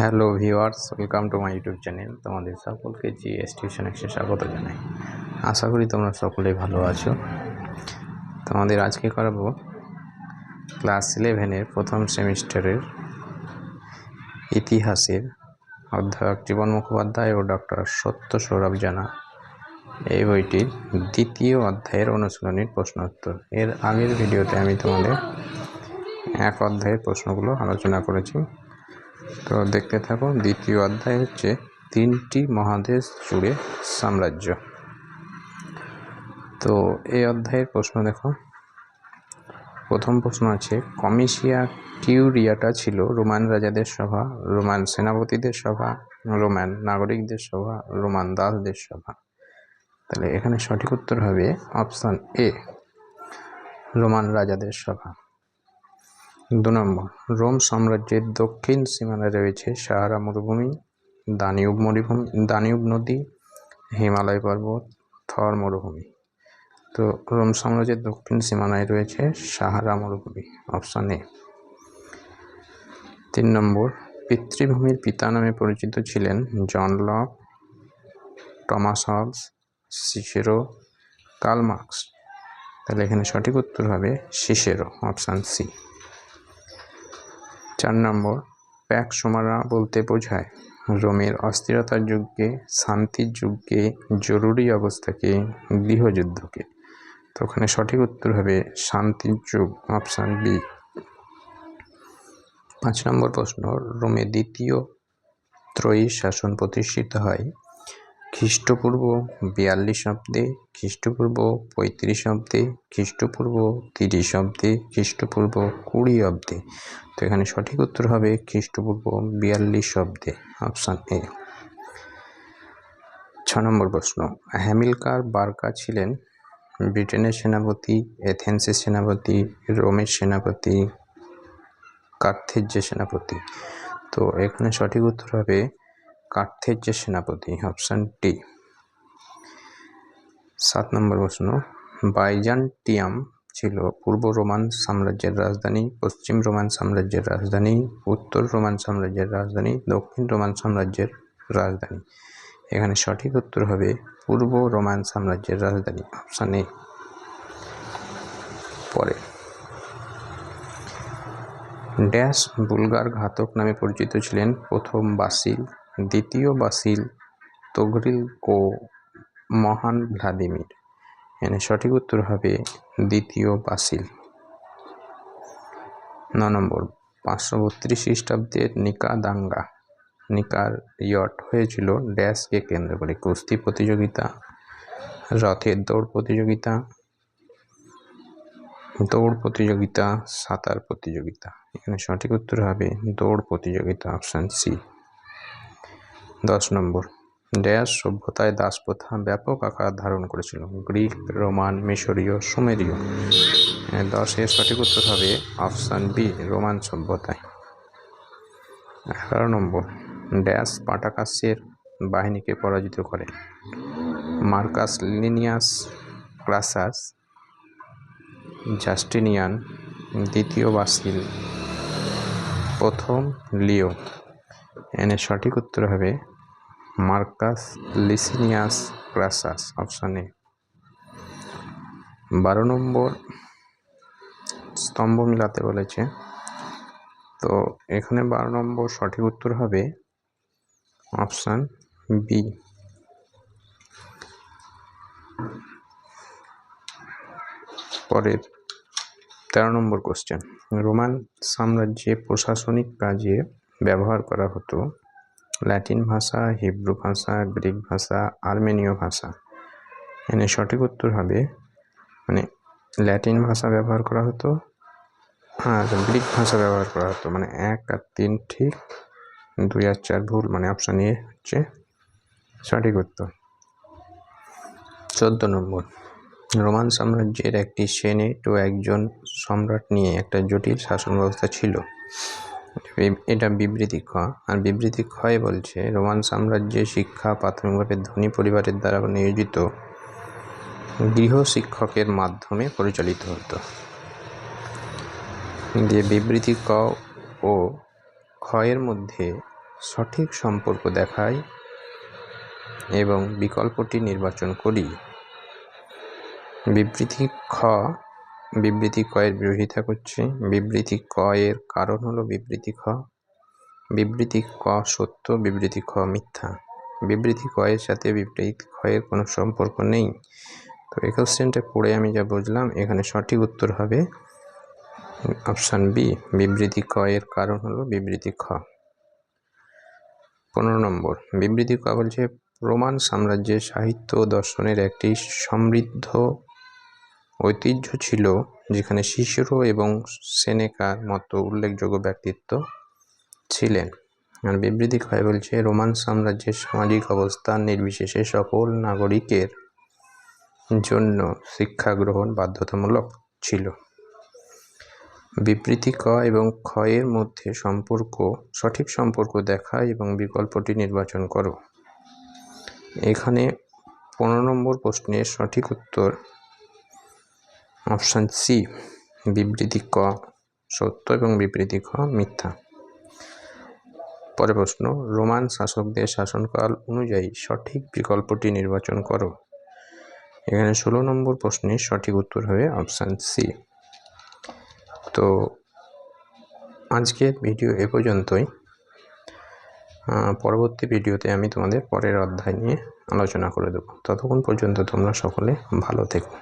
Hello viewers, welcome to my YouTube channel. তোমাদের সকলকে GS tuition এক্সে স্বাগত জানাই। আশা করি তোমরা সকলেই ভালো আছো। তোমাদের আজকে করাবো ক্লাস ইলেভেনের প্রথম সেমিস্টারের ইতিহাসের অধ্যায়ক জীবন মুখোপাধ্যায় ও ডক্টর সত্য সৌরভ জানা। এই বইটির দ্বিতীয় অধ্যায়ের অনুশীলনীর প্রশ্ন উত্তর। এর আগের ভিডিওতে আমি তোমাদের এক অধ্যায়ের প্রশ্নগুলো আলোচনা করেছি। তো দেখতে থাকো, দ্বিতীয় অধ্যায় হচ্ছে তিনটি মহাদেশ জুড়ে সাম্রাজ্য। তো এই অধ্যায়ের প্রশ্ন দেখো। প্রথম প্রশ্ন আছে, কমিশিয়া কিউরিয়াটা ছিল রোমান রাজাদের সভা, রোমান সেনাপতিদের সভা, রোমান নাগরিকদের সভা, রোমান দাসদের সভা। তাহলে এখানে সঠিক উত্তর হবে অপশান এ, রোমান রাজাদের সভা। নম্বর, রোম সাম্রাজ্যের দক্ষিণ সীমানায় রয়েছে সাহারা মরুভূমি, দানিউব মরুভূমি, দানিউব নদী, হিমালয় পর্বত, থর মরুভূমি। তো রোম সাম্রাজ্যের দক্ষিণ সীমানায় রয়েছে সাহারা মরুভূমি, অপশান এ। তিন নম্বর, পিতৃভূমির পিতা নামে পরিচিত ছিলেন John Locke, Thomas Hobbes Cicero, Karl Marx. তাহলে এখানে সঠিক উত্তর হবে সিসেরো, অপশান সি। চার নম্বর, প্যাক সমারা বলতে বোঝায়, রোমের অস্থিরতার যুগকে শান্তির যুগকে জরুরি অবস্থাকে, গৃহযুদ্ধকে। তো ওখানে সঠিক উত্তর হবে শান্তির যুগ, অপশান বি। পাঁচ নম্বর প্রশ্ন, রোমে দ্বিতীয় ত্রয়ী শাসন প্রতিষ্ঠিত হয় খ্রিস্টপূর্ব বিয়াল্লিশ অব্দে, খ্রিস্টপূর্ব পঁয়ত্রিশ অব্দে, খ্রিস্টপূর্ব তিরিশ অব্দে, খ্রিস্টপূর্ব কুড়ি অব্দে। তো এখানে সঠিক উত্তর হবে খ্রিস্টপূর্ব বিয়াল্লিশ অব্দে, অপশান এ। ছ নম্বর প্রশ্ন, হ্যামিলকার বার্কা ছিলেন ব্রিটেনের সেনাপতি, এথেন্সের সেনাপতি, রোমের সেনাপতি কার্থেজ্যের সেনাপতি। তো এখানে সঠিক উত্তর হবে কার্থেজ্যের সেনাপতি, অপশান ডি সাত নম্বর প্রশ্ন বাইজান্টিয়াম ছিল পূর্ব রোমান সাম্রাজ্যের রাজধানী, পশ্চিম রোমান সাম্রাজ্যের রাজধানী, উত্তর রোমান সাম্রাজ্যের রাজধানী, দক্ষিণ রোমান সাম্রাজ্যের রাজধানী। এখানে সঠিক উত্তর হবে পূর্ব রোমান সাম্রাজ্যের রাজধানী, অপশান এ। পরে, ড্যাশ বুলগার ঘাতক নামে পরিচিত ছিলেন প্রথম বাসিল দ্বিতীয় বাসিল তগরিল ও মহান ভ্লাদিমির। এখানে সঠিক উত্তর হবে দ্বিতীয় বাসিল। ন নম্বর, পাঁচশো বত্রিশ খ্রিস্টাব্দের নিকা দাঙ্গা নিকার ইয়ট হয়েছিল ড্যাশকে কেন্দ্র করে। কুস্তি প্রতিযোগিতা, রথের দৌড় প্রতিযোগিতা দৌড় প্রতিযোগিতা, সাঁতার প্রতিযোগিতা। এখানে সঠিক উত্তর হবে দৌড় প্রতিযোগিতা অপশান সি। দশ নম্বর। ড্যাশ সভ্যতায় দাসপ্রথা ব্যাপক আকার ধারণ করেছিল। গ্রিক, রোমান, মিশরীয়, সুমেরীয়। দশের সঠিক উত্তর হবে অপশান বি, রোমান সভ্যতায়। এগারো নম্বর। ড্যাশ পাটাকাসের বাহিনীকে পরাজিত করে। মার্কাস লিনিয়াস ক্লাসাস জাস্টিনিয়ান দ্বিতীয় বাসিল। প্রথম লিও এনে সঠিক উত্তর হবে মার্কাস লিসিনিয়াস ক্রাসাস, অপশান এ। বারো নম্বর স্তম্ভ মিলাতে বলেছে। তো এখানে বারো নম্বর সঠিক উত্তর হবে অপশান বি। পরের তেরো নম্বর কোশ্চেন রোমান সাম্রাজ্যে প্রশাসনিক কাজে ব্যবহার করা হতো। ল্যাটিন ভাষা, হিব্রু ভাষা, গ্রিক ভাষা, আর্মেনীয় ভাষা। এনে সঠিক উত্তর হবে মানে ল্যাটিন ভাষা ব্যবহার করা হতো আর গ্রিক ভাষা ব্যবহার করা হতো। মানে এক আর তিন ঠিক, দুই আর চার ভুল মানে অপশান এ হচ্ছে সঠিক উত্তর। চোদ্দ নম্বর, রোমান সাম্রাজ্যের একটি সেনেট ও একজন সম্রাট নিয়ে একটা জটিল শাসন ব্যবস্থা ছিল। এটা বিবৃতি খ। আর বিবৃতি ক্ষয় বলছে, রোমান সাম্রাজ্যে শিক্ষা, প্রাথমিকভাবে ধনী পরিবারের দ্বারা নিয়োজিত গৃহ শিক্ষকের মাধ্যমে পরিচালিত হতো। দিয়ে বিবৃতি ক ও ক্ষয়ের মধ্যে সঠিক সম্পর্ক দেখায় এবং বিকল্পটি নির্বাচন করি। বিবৃতি খ বিবৃতি ক এর বিরোধিতা করছে। বিবৃতি ক এর কারণ হলো বিবৃতি খ। বিবৃতি ক সত্য, বিবৃতি খ মিথ্যা। বিবৃতি ক এর সাথে বিবৃতি খ এর কোনো সম্পর্ক নেই। তো এই কোশ্চেনটা পড়ে আমি যা বুঝলাম, এখানে সঠিক উত্তর হবে অপশান বি, বিবৃতি ক এর কারণ হলো বিবৃতি খ। পনেরো নম্বর, বিবৃতি ক বলছে রোমান সাম্রাজ্যের সাহিত্য ও দর্শনের একটি সমৃদ্ধ ঐতিহ্য ছিল যেখানে শিশিরো এবং সেনেকার মতো উল্লেখযোগ্য ব্যক্তিত্ব ছিলেন। আর বিবৃতি ক্ষয় বলছে, রোমান সাম্রাজ্যের সামাজিক অবস্থান নির্বিশেষে সকল নাগরিকের জন্য শিক্ষা গ্রহণ বাধ্যতামূলক ছিল। বিবৃতি ক এবং ক্ষয়ের মধ্যে সম্পর্ক, সঠিক সম্পর্ক দেখা এবং বিকল্পটি নির্বাচন করো। এখানে পনেরো নম্বর প্রশ্নের সঠিক উত্তর অপশান সি বিবৃতি ক সত্য এবং বিবৃতি খ মিথ্যা। পরে প্রশ্ন, রোমান শাসকদের শাসনকাল অনুযায়ী সঠিক বিকল্পটি নির্বাচন করো। এখানে ষোলো নম্বর প্রশ্নের সঠিক উত্তর হবে অপশান সি তো আজকের ভিডিও এ পর্যন্তই। পরবর্তী ভিডিওতে আমি তোমাদের পরের অধ্যায় নিয়ে আলোচনা করে দেবো। ততক্ষণ পর্যন্ত তোমরা সকলে ভালো থেকো।